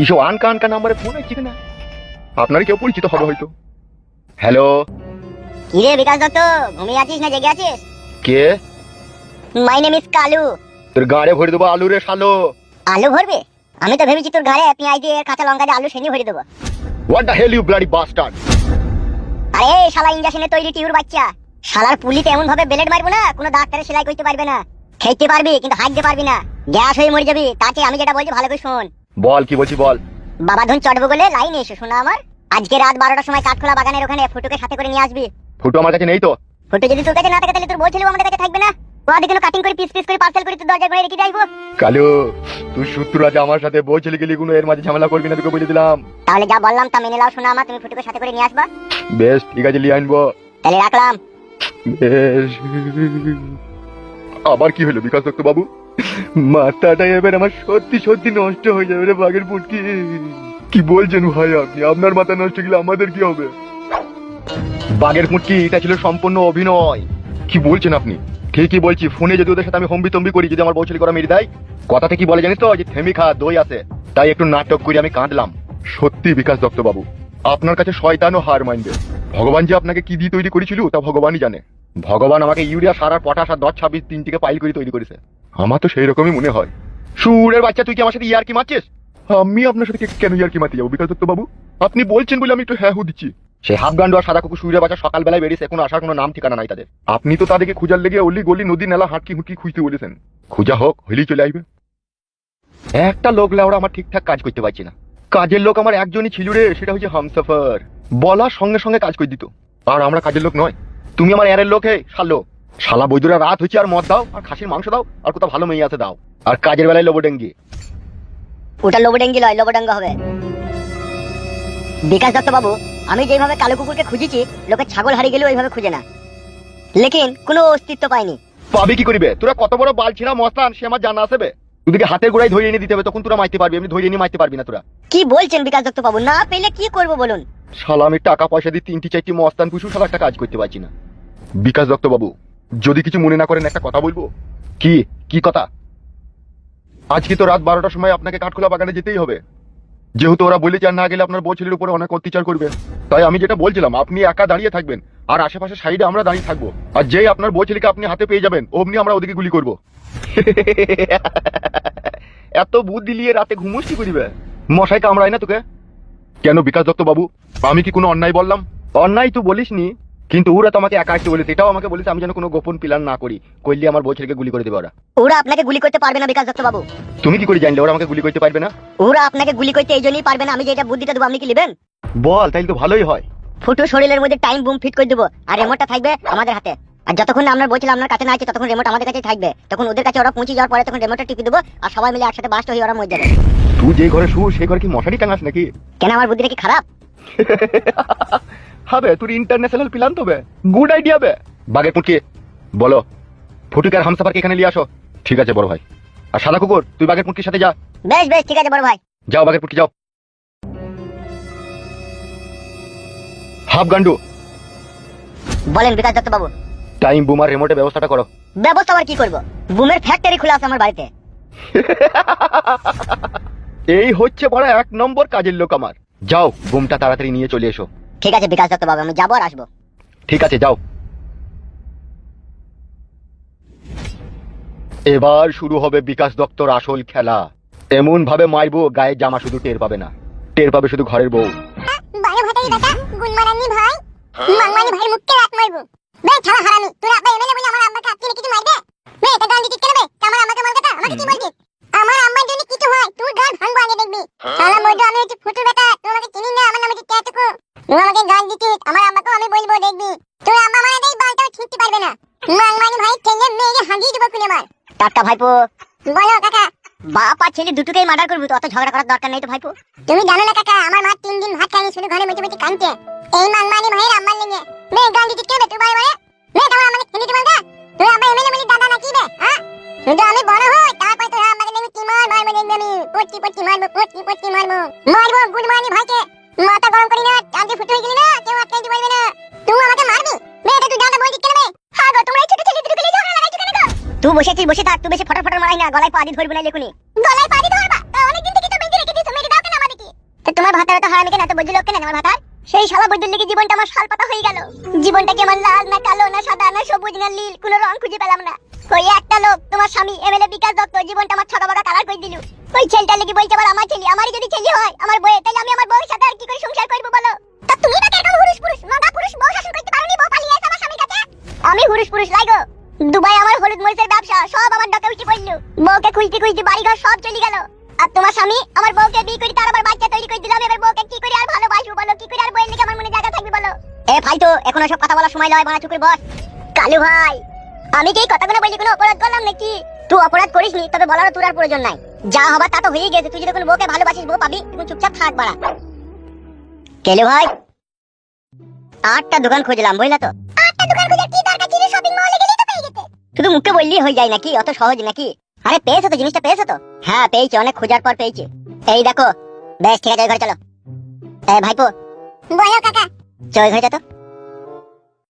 এইসব আনকা আনকা নাম্বারে ফোন আসছে কিনা? আপনারই কেউ পরিচিত হবে হয়তো। হ্যালো? কিরে বিকাশ দত্ত ঘুমিয়ে আছিস না জেগে আছিস? কে? My name is Kalu. তোর গাড়ে ভরে দেবো আলু রে শালো। আলু ভরবে? আমি তো ভেবেছি তোর ঘরে পেঁয়াজ দিয়ে কাঁচা লঙ্কা দিয়ে আলু সেনি ভরে দেবো। What the hell you bloody bastard আরে শালা ইঞ্জেকশনে তৈরি টিউর বাচ্চা। শালার পুলিতে এমন ভাবে বেলেট মারবো না কোনো ডাক্তারে সেলাই করতে পারবে না। খেতে পারবি কিন্তু হাঁটতে পারবি না। গ্যাস হয়ে মরে যাবি তাকে আমি যেটা বলছি ভালো করে শোন। বল কি বলছি বল। বাবা ধন চটবো বলে লাইন এসো শোনা আমার। আজকে রাত বারোটার সময় কাঠখোলা বাগানের ওখানে ফুটুকে সাথে করে নিয়ে আসবি। ফুটো আমার কাছে নেই তো। ফুটু যদি তোর কাছে না থাকে তাহলে তোর বলছিল আমাদের কাছে থাকবে না। ওদের কোনো কাটিং করে পিস পিস করে পার্সেল করে তোর দরজা করে রেখে যাইবো। কালু তুই শত্রু আছে আমার সাথে বউ ছেলে গেলি কোনো এর মাঝে ঝামেলা করবি না তোকে বলে দিলাম। তাহলে যা বললাম তা মেনে নাও শোনা আমার তুমি ফুটুকে সাথে করে নিয়ে আসবা। বেশ ঠিক আছে লিয়ে আনব। তাহলে রাখলাম। বেশ। আবার কি হলো বিকাশ দত্ত বাবু? মাথাটা এবার আমার সত্যি সত্যি নষ্ট হয়ে যাবে রে বাঘের পুটকি। কি বলছেন ভাই আপনি? আপনার মাথা নষ্ট গেলে আমাদের কি হবে? বাঘের পুটকি, এটা ছিল সম্পূর্ণ অভিনয়। কি বলছেন আপনি? ঠিকই বলছি, ফোনে যদি ওদের সাথে আমি হম্বি তম্বি করি, যদি আমার বউ ছেলে করা মেরে দেয়, কথাটা কি বলে জানিস তো? যে থেমি খা দই আছে। তাই একটু নাটক করে আমি কাঁদলাম। সত্যি বিকাশ দত্ত বাবু আপনার কাছে শয়তানও হার মানবে। ভগবান যে আপনাকে কি দিয়ে তৈরি করেছিল, তা ভগবানই জানে। ভগবান আমাকে ইউরিয়া, সার পটাশ আর দশ ছাব্বিশ তিনটিকে পাইল করে তৈরি করেছে। আমার তো সেই রকমই মনে হয়। সুরের বাচ্চা, তুই কি আমার সাথে ইয়ার কি মারছিস? আমি আপনার সাথে কেন ইয়ার কি মারতে যাব, বিকাশ দত্ত বাবু? আপনি বলছেন বলে আমি একটু হ্যাঁ হু দিচ্ছি। সে হাফগান্ড আর সাদা কুকুর সুরের বাচ্চা সকালবেলায় বেরিয়েছে, এখন আসার কোনো নাম ঠিকানা নাই তাদের। আপনি তো তাদেরকে খুঁজার লেগে অলি গলি, নদী, নালা, হাঁটকি হুটকি খুঁজতে বলেছেন। খুঁজা হোক, হইলেই চলে আসবে। একটা লোক লাউড়া আমার ঠিকঠাক কাজ করতে পারছি না। কাজের লোক আমার একজনই ছিল রে, সেটা হচ্ছে হামসাফার। বলার সঙ্গে সঙ্গে কাজ করে দিত। আর আমরা কাজের লোক নয়। তুমি আমার এরের লোক হে শালো শালা বৈদুরা রাত হচ্ছে আর মদ দাও আর খাসির মাংস দাও আর কোথাও ভালো মেয়ে আছে দাও। আর কাজের বেলায় লোবো ডেঙ্গি ওটা লোবডেঙ্গি লয় লোবডাঙ্গা হবে। বিকাশ দত্ত বাবু আমি যেভাবে কালো কুকুরকে খুঁজেছি লোকে ছাগল হারিয়ে গেলেও ওইভাবে খুঁজে না। লেকিন কোনো অস্তিত্ব পাইনি পাবি কি করিবে? তোরা কত বড় বাল ছিড়া মস্তান সে আমার জানা আসবে তোদেরকে হাতের গোড়ায় ধরে এনে দিতে হবে তখন তোরা মারতে পারবি এমনি ধরে এনে মারতে পারবি না তোরা। কি বলছেন বিকাশ দত্ত বাবু? না পেলে কি করব বলুন? শালা আমি টাকা পয়সা দিয়ে তিনটি চারটি মস্তান পুষু শালা একটা কাজ করতে পারছি না। বিকাশ দত্ত বাবু যদি কিছু মনে না করেন, একটা কথা বলব? কি? কি কথা? আজকে তো রাত বারোটার সময় আপনাকে কাঠখোলা বাগানে যেতেই হবে। যেহেতু ওরা বলেছে আর না গেলে আপনার বউ ছেলের উপরে অনেক অত্যাচার করবে। তাই আমি যেটা বলছিলাম, আপনি একা দাঁড়িয়ে থাকবেন, আর আশেপাশে সাইডে আমরা দাঁড়িয়ে থাকব। আর যেই আপনার বউ ছেলেকে আপনি হাতে পেয়ে যাবেন, অমনি আমরা ওদিকে গুলি করব। এত বুদ্ধি নিয়ে রাতে ঘুমোস কি করিবে? মশাই কামড়ায় না তোকে? কেন বিকাশ দত্ত বাবু, আমি কি কোনো অন্যায় বললাম? অন্যায় তুই বলিসনি। কিন্তু ওরা তো আমাকে একা আসতে বলেছে। এটাও আমাকে বলেছে আমি যেন কোনো গোপন প্ল্যান না করি। করলে আমার বউ ছেলেকে গুলি করে দেবে ওরা। ওরা আপনাকে গুলি করতে পারবে না বিকাশ দত্ত বাবু। তুমি কি করে জানলে ওরা আমাকে গুলি করতে পারবে না? ওরা আপনাকে গুলি করতে এই জন্যই পারবে না আমি যেটা বুদ্ধিটা দেবো আপনি কি নেবেন? বল তাইলে তো ভালোই হয়। ফুটো শরীরের মধ্যে টাইম বুম ফিট করে দেবো আর রিমোটটা থাকবে আমাদের হাতে। আর যতক্ষণ আমরা বলছিলাম আপনার কাছে না আছে ততক্ষণ রিমোট আমাদের কাছেই থাকবে। তখন ওদের কাছে ওরা পৌঁছে যাওয়ার পরে তখন রিমোটটা টিপে দেবো আর সবাই মিলে একসাথে বাস্ট হয়ে ওরা মরে যাবে। তুই যে ঘরে শু সেই ঘরে কি মশারি টাঙাস নাকি? কেন আমার বুদ্ধিটা কি খারাপ? হবে তোর ইন্টারন্যাশনাল প্ল্যান তো গুড আইডিয়া বে। বাগের পুটকি বলো ফুটুকার হামসাফারকে এখানে নিয়ে আসো। ঠিক আছে বড় ভাই। আর সাদা কুকুর তুই বাগের পুটকির সাথে যা। বেশ বেশ ঠিক আছে বড় ভাই। যাও বাগের পুটকি যাও। হাফ গান্ডু। বলেন বিকাশ দত্ত বাবু টাইম বুমার রিমোটের ব্যবস্থাটা করো। ব্যবস্থা আবার কি করব? বুমের ফ্যাক্টরি খোলা আছে আমার বাড়িতে। এই হচ্ছে বড় এক নম্বর কাজের লোক আমার। যাও বুমটা তাড়াতাড়ি নিয়ে চলে এসো। ঠিক আছে বিকাশ দত্ত বাবু আমি যাব আর আসব। ঠিক আছে যাও। এবার শুরু হবে বিকাশ দত্তর আসল খেলা। এমন ভাবে মারবো গায়ে জামা শুধু টের পাবে না। টের পাবে শুধু ঘরের বউ। ভাই। মাংমানি ভাই মুখকে রাত মারবো। বে ছাড়া হারামি তোর আব্বা এমএলএ বলে আমার আব্বাকে আপনি কিছু মারবে বে এটা গান দিতে কেন বে আমার আম্মাকে মার কথা আমাকে কি বলছিস আমার আম্মার জন্য কিছু হয় তুই গান ভাঙবো আগে দেখবি শালা মইদো আমি হচ্ছে ফুটুর বেটা তুই আমাকে চিনি না আমার নাম হচ্ছে ট্যাটুকু তুই আমাকে গান দিতিস আমার আম্মাকেও আমি বলব দেখবি তোর আম্মা মানে দেই বালটাও ছিঁড়তে পারবে না মাংমানি ভাই ঠেলে মেরে হাঁকিয়ে দেবো খুলে মার টাটকা ভাইপো। বলো কাকা। বাপ আর ছেলে দুটোকেই মার্ডার করব তো অত ঝগড়া করার দরকার নেই তো ভাইপো। তুমি জানো না কাকা আমার মা তিন দিন ভাত খায়নি শুধু ঘরে বসে বসে কাঁদছে। এই মাংমানি ভাইয়ের আম্মার লেগে। বে গান দিতে কেবে তুই বারে বারে। বে তোমার আমাকে খেতে দিবা না তুই আব্বা এমএলএ বলি দাদা নাকি বে হ্যাঁ শুধু আমি বড় হই তারপর তোর আমাকে দেখবি কি মার মারবো দেখবি আমি। পটকি পটকি মারবো পটকি পটকি মারবো। মারবো গুড মানি ভাইকে। মাথা গরম করি না চাঁদে ফুটে গেলি না কেউ আটকাইতে পারবে না। তুই আমাকে মারবি? এটা তুই দাদা বলছিস কেন বে হ্যাঁ গো তোমরা তুই বসেছিস বসে থাক তুই বেশি ফটার ফটার মারাই না গলায় পা দিয়ে ধরবি না লেখুনি গলায় পা দিতে পারবা তা অনেকদিন থেকে তো বেঁধে রেখে দিয়েছ মেরে দাও কেন আমাদের কেন এত বৈদ্য লোক কেন আমার ভাতার? সেই শালা বৈদ্যুর লেগে জীবনটা আমার শাল পাতা হয়ে গেল। জীবনটা কি আমার লাল না কালো না সাদা না সবুজ না নীল কোনো রং খুঁজে পেলাম না। ওই একটা লোক তোমার স্বামী এমএলএ বিকাশ দত্ত জীবনটা আমার ছকা বকা কালার করে দিল। ওই ছেলেটার লেগে বলছে আবার আমার ছেলে আমারই যদি ছেলে হয় আমার বউয়ে তাহলে আমি আমার বউয়ের সাথে আর কি করে সংসার করব বলো? তা তুমি না কেন পুরুষ পুরুষ মাদা পুরুষ বউ শাসন করতে আমি পুরুষ পুরুষ লাগো দুবাই আমার হলুদ মরিচের ব্যবসা, সব আমার ডকে উঠে পড়ল। বউকে খুঁজতে খুঁজতে বাড়ি ঘর সব চলে গেল। আর তোমার স্বামী আমার বউকে বিয়ে করে তার আবার বাচ্চা তৈরি করে দিলাম এবার বউকে কি করে আর ভালোবাসবো বলো? কি করে আর বউয়ের লেগে আমার মনে জায়গা থাকবে বলো? এ ভাই তো, এখন সব কথা বলার সময় লয় বানা চুকুর বস। কালু ভাই, আমি কি কথাগুলো বলি, কোনো অপরাধ করলাম নাকি? তুই অপরাধ করিসনি তবে বলার তোর আর প্রয়োজন নাই। যা হবার তা তো হয়ে গেছে। তুই যদি কোনো বউকে ভালোবাসিস, বউ পাবি তুই চুপচাপ থাক বাড়া। কেলু ভাই, আটটা দোকান খুঁজলাম, বুঝলা তো? আটটা দোকান খুঁজে কি দরকার ছিল শপিং মলে গেলেই তো পেয়ে যেতে শুধু মুখে বললেই হয়ে যায় নাকি? অত সহজ নাকি? আরে পেয়েছ তো জিনিসটা পেয়েছ তো? হ্যাঁ পেয়েছি অনেক খোঁজার পর পেয়েছি। এই দেখো বেশ ঠিক আছে ঘরে চলো। এ ভাইপো। বলো কাকা। চল ঘরে যা তো।